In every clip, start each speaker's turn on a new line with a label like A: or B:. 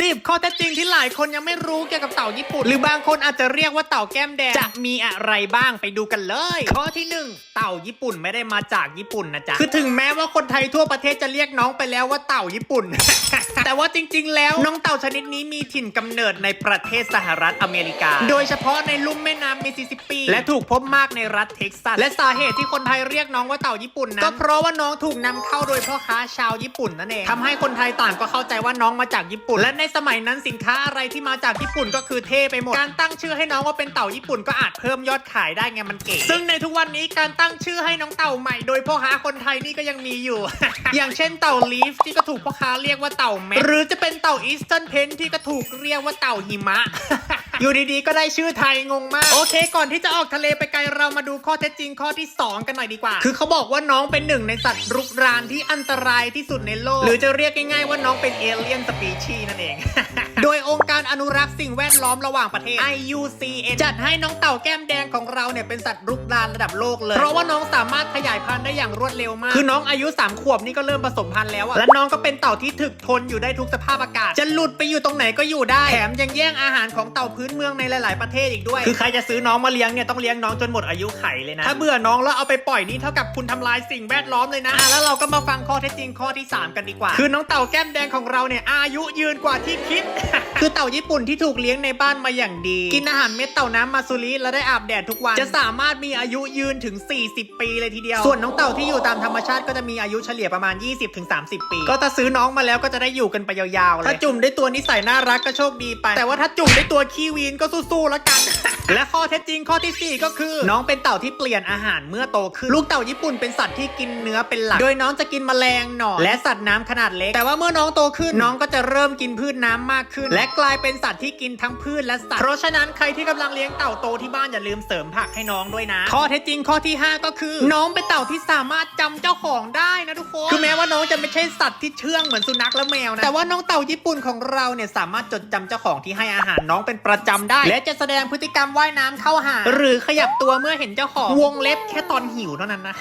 A: สิบข้อเท็จจริงที่หลายคนยังไม่รู้เกี่ยวกับเต่าญี่ปุ่น หรือบางคนอาจจะเรียกว่าเต่าแก้มแดง จะมีอะไรบ้างไปดูกันเลย ข้อที่หนึ่งเต่าญี่ปุ่นไม่ได้มาจากญี่ปุ่นนะจ๊ะ คือถึงแม้ว่าคนไทยทั่วประเทศจะเรียกน้องไปแล้วว่าเต่าญี่ปุ่น แต่ว่าจริง ๆ แล้วน้องเต่าชนิดนี้มีถิ่นกำเนิดในประเทศสหรัฐอเมริกา โดยเฉพาะในลุ่มแม่น้ำมิสซิสซิปปี และถูกพบมากในรัฐเท็กซัส และสาเหตุที่คนไทยเรียกน้องว่าเต่าญี่ปุ่นนั้นก็เพราะว่าน้องถูกนำเข้าโดยพ่อค้าชาวญี่ปุ่นนั่นเองทำให้คนไทยต่างก็เข้าใจว่าน้องมาจากญี่ปุ่นและในสมัยนั้นสินค้าอะไรที่มาจากญี่ปุ่นก็คือเท่ไปหมด การตั้งชื่อให้น้องว่าเป็นเต่าญี่ปุ่นก็อาจเพิ่มยอดขายได้ไงมันเก๋ ซึ่งในทุกวันนี้การตั้งชื่อให้น้องเต่าใหม่โดยพ่อค้าคนไทยนี่ก็ยังมีอยู่ อย่างเช่นเต่าลีฟที่ก็ถูกพ่อค้าเรียกว่าเต่าแมหรือจะเป็นเต่าอีสเทิร์นเพนที่ก็ถูกเรียกว่าเต่าหิมะ อยู่ดีๆ ก็ได้ชื่อไทยงงมาก โอเค ก่อนที่จะออกทะเลไปไกลเรามาดูข้อเท็จจริงข้อที่ 2 กันหน่อยดีกว่า คือเขาบอกว่าน้องเป็นหนึ่งในสัตว์รุกรานที่อันตรายที่สุดในโลก หรือจะเรียกง่ายๆว่าน้องเป็นเอเลี่ยนสปีชีส์นั่นเอง โดยองค์การอนุรักษ์สิ่งแวดล้อมระหว่างประเทศ IUCN จัดให้น้องเต่าแก้มแดงของเราเนี่ยเป็นสัตว์รุกรานระดับโลกเลย เพราะว่าน้องสามารถขยายพันธุ์ได้อย่างรวดเร็วมาก คือน้องอายุ 3 ขวบนี่ก็เริ่มผสมพันธุ์แล้วอะและน้องก็เป็นเต่าที่ถึกทนอยู่ได้ทุกสภาพอากาศ จะหลุดไปอยู่ตรงไหนก็อยู่ได้ แถมยังแย่งอาหารของเต่าพื้นเมืองในหลาย ๆ ประเทศอีกด้วย คือใครจะซื้อน้องมาเลี้ยงเนี่ยต้องเลี้ยงน้องจนหมดอายุไขเลยนะ ถ้าเบื่อน้องแล้วเอาไปปล่อยนี่เท่ากับคุณทำลายสิ่งแวดล้อมเลยนะอะแล้วเราก็มาฟังข้อเท็จจริงข้อที่ 3 กันดีกว่า คือน้องเต่าแก้มแดงของเราเนี่ยอายุยืนกว่าที่คิด คือเต่าญี่ปุ่นที่ถูกเลี้ยงในบ้านมาอย่างดี กินอาหารเม็ดเต่าน้ำมาซูริและได้อาบแดดทุกวัน จะสามารถมีอายุยืนถึง 40 ปีเลยทีเดียว ส่วนน้องเต่าที่อยู่ตามธรรมชาติก็จะมีอายุเฉลี่ยประมาณ 20-30 ปี ก็ถ้าซื้อน้องมาแล้วก็จะได้อยู่กันไปยาวๆเลยถ้าจุ่มได้ตัวนิสัยน่ารักก็โชคดีไป แต่ว่าถ้าจุ่มได้ตัวขี้วีนก็สู้ๆแล้วกัน และข้อเท็จจริงข้อที่ 4 ก็คือ น้องเป็นเต่าที่เปลี่ยนอาหารเมื่อโตขึ้นลูกเต่าญี่ปุ่นเป็นสัตว์ที่กินเนื้อเป็นหลัก โดยน้องจะกินแมลงหนอนและสัตว์น้ำขนาดเล็ก แต่ว่าเมื่อน้องโตขึ้นน้องก็จะเริ่มกินพืชน้ำมากขึ้น และกลายเป็นสัตว์ที่กินทั้งพืชและสัตว์เพราะฉะนั้นใครที่กำลังเลี้ยงเต่าโตที่บ้านอย่าลืมเสริมผักให้น้องด้วยนะข้อเท็จจริงข้อที่ 5 ก็คือ น้องเป็นเต่าที่สามารถจำเจ้าของได้นะทุกคนคือแม้ว่าน้องจะไม่ใช่สัตว์ที่เชื่องเหมือนสุนัขและแมวนะแต่ว่าน้องเต่าญี่ปุ่นของเราเนี่ยสามารถจดจำเจ้าของที่ให้อาหารน้องเป็นประจำได้ และจะแสดงพฤติกรรมว่ายน้ำเข้าหา หรือขยับตัวเมื่อเห็นเจ้าของวงเล็บแค่ตอนหิวเท่านั้นนะ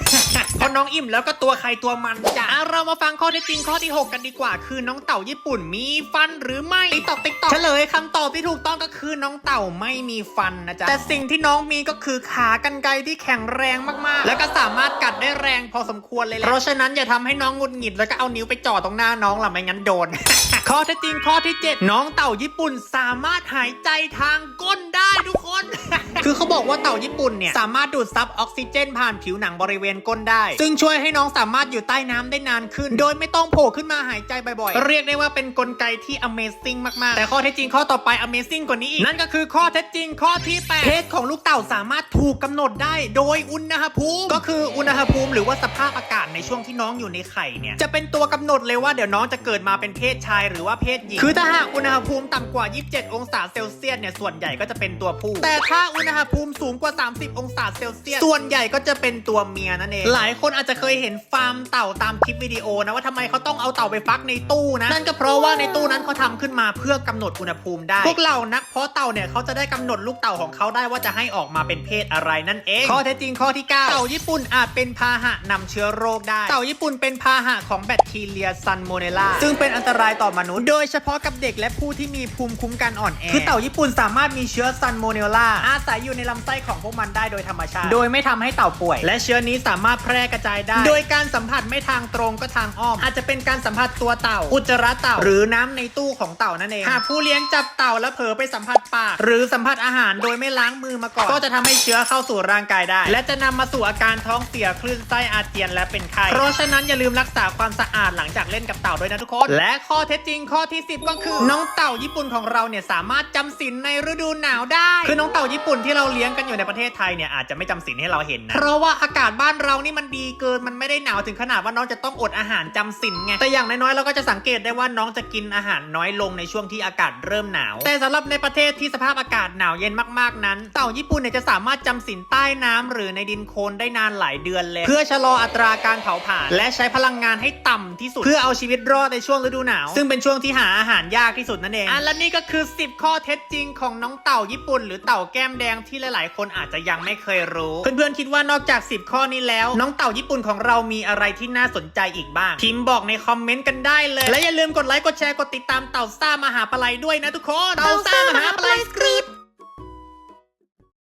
A: พอน้องอิ่มแล้วก็ตัวใครตัวมันจ้ะอะเรามาฟังข้อเท็จจริงข้อที่ 6 กันดีกว่า คือน้องเต่าญี่ปุ่นมีฟันหรือไม่ติ๊กตอกติ๊กตอกเฉลยคำตอบที่ถูกต้องก็คือน้องเต่าไม่มีฟันนะจ๊ะแต่สิ่งที่น้องมีก็คือขากรรไกรที่แข็งแรงมากๆ แล้วก็สามารถกัดได้แรงพอสมควรเลยแหละเพราะฉะนั้นอย่าทำให้น้องหงุดหงิดแล้วก็เอานิ้วไปจ่อตรงหน้าน้องล่ะไม่งั้นโดน ข้อเท็จจริงข้อที่ 7 น้องเต่าญี่ปุ่นสามารถหายใจทางก้นได้ทุกคน คือเขาบอกว่าเต่าญี่ปุ่นเนี่ย สามารถดูดซับออกซิเจนผ่านผิวหนังบริเวณก้นได้ ซึ่งช่วยให้น้องสามารถอยู่ใต้น้ำได้นานขึ้น โดยไม่ต้องโผล่ขึ้นมาหายใจบ่อยๆ เรียกได้ว่าเป็นกลไกที่ Amazing มากๆ แต่ข้อเท็จจริงข้อต่อไป Amazing กว่านี้อีก นั่นก็คือข้อเท็จจริงข้อที่8เพศของลูกเต่าสามารถถูกกำหนดได้ โดยอุณหภูมิ ก็คืออุณหภูมิหรือว่าสภาพอากาศในช่วงที่น้องอยู่ในไข่เนี่ย จะเป็นตัวกำหนดเลยว่าเดี๋ยวน้องจะเกิดมาเป็นเพศชายหรือว่าเพศหญิง คือถ้าหากอุณหภูมิต่ำกว่า 27 องศาเซลเซียสเนี่ยส่วนใหญ่ก็จะเป็นตัวผู้ แต่ถ้าอุณหภูมิสูงกว่า 30 องศาเซลเซียสส่วนใหญ่ก็จะเป็นตัวเมียนั่นเองหลายคนอาจจะเคยเห็นฟาร์มเต่าตามคลิปวิดีโอนะว่าทำไมเขาต้องเอาเต่าไปฟักในตู้นะนั่นก็เพราะว่าในตู้นั้นเขาทำขึ้นมาเพื่อกำหนดอุณหภูมิได้ พวกเรานักเพาะเต่าเนี่ยเขาจะได้กำหนดลูกเต่าของเขาได้ว่าจะให้ออกมาเป็นเพศอะไรนั่นเองข้อเท็จจริงข้อที่9เต่าญี่ปุ่นอาจเป็นพาหะนำเชื้อโรคได้ เต่าญี่ปุ่นเป็นพาหะของแบคทีเรียซันโมเนลาซึ่งเป็นอันตรายต่อมนุษย์ โดยเฉพาะกับเด็กและผู้ที่มีภูมิคุ้มกันอ่อนแอคือเต่าญี่ปุ่นสามารถมีเชื้อซันโมเนลาอาศัยอยู่ในลำไส้ของพวกมันได้โดยธรรมชาติ โดยไม่ทำให้เต่าป่วย และเชื้อนี้สามารถแพร่กระจายได้ โดยการสัมผัสไม่ทางตรงก็ทางอ้อม อาจจะเป็นการสัมผัสตัวเต่า อุจจาระเต่า หรือน้ำในตู้ของเต่านั่นเอง หากผู้เลี้ยงจับเต่าแล้วเผลอไปสัมผัสปาก หรือสัมผัสอาหารโดยไม่ล้างมือมาก่อน ก็จะทำให้เชื้อเข้าสู่ร่างกายได้ และจะนำมาสู่อาการท้องเสียคลื่นไส้อาเจียนและเป็นไข้ เพราะฉะนั้นอย่าลืมรักษาความสะอาดหลังจากเล่นกับเต่าด้วยนะทุกคน และข้อเท็จจริงข้อที่ 10 ก็คือ น้องเต่าญี่ปุ่นของเราเนี่ยสามารถจำศีลในฤดูหนาวได้ คือน้องเต่าญี่ปุ่นที่เราเลี้ยงกันอยู่ในประเทศไทยเนี่ยอาจจะไม่จำศีลให้เราเห็นนะ เพราะว่าอากาศบ้านเรานี่มันดีเกินมันไม่ได้หนาวถึงขนาดว่าน้องจะต้องอดอาหารจำศีลไง แต่อย่างน้อยๆเราก็จะสังเกตได้ว่าน้องจะกินอาหารน้อยลงในช่วงที่อากาศเริ่มหนาว แต่สำหรับในประเทศที่สภาพอากาศหนาวเย็นมากๆนั้น เต่าญี่ปุ่นเนี่ยจะสามารถจำศีลใต้น้ำหรือในดินโคลนได้นานหลายเดือนเลยเพื่อชะลออัตราการเผาผลาญและใช้พลังงานให้ต่ำที่สุด เพื่อเอาชีวิตรอดในช่วงฤดูหนาว ซึ่งเป็นช่วงที่หาอาหารยากที่สุดนั่นเองอะและนี่ก็คือ 10 ข้อเท็จจริงงของน้องเต่าญี่ปุ่น หรือเต่าแก้มแดงที่หลาย ๆ คนอาจจะยังไม่เคยรู้ เพื่อน ๆ คิดว่านอกจาก 10 ข้อนี้แล้ว น้องเต่าญี่ปุ่นของเรามีอะไรที่น่าสนใจอีกบ้างพิมพ์บอกในคอมเมนต์กันได้เลย และอย่าลืมกดไลค์กดแชร์กดติดตามเต่าซ่ามหาปลัยด้วยนะทุกคนเต่าซ่ามหาปลัยสคริป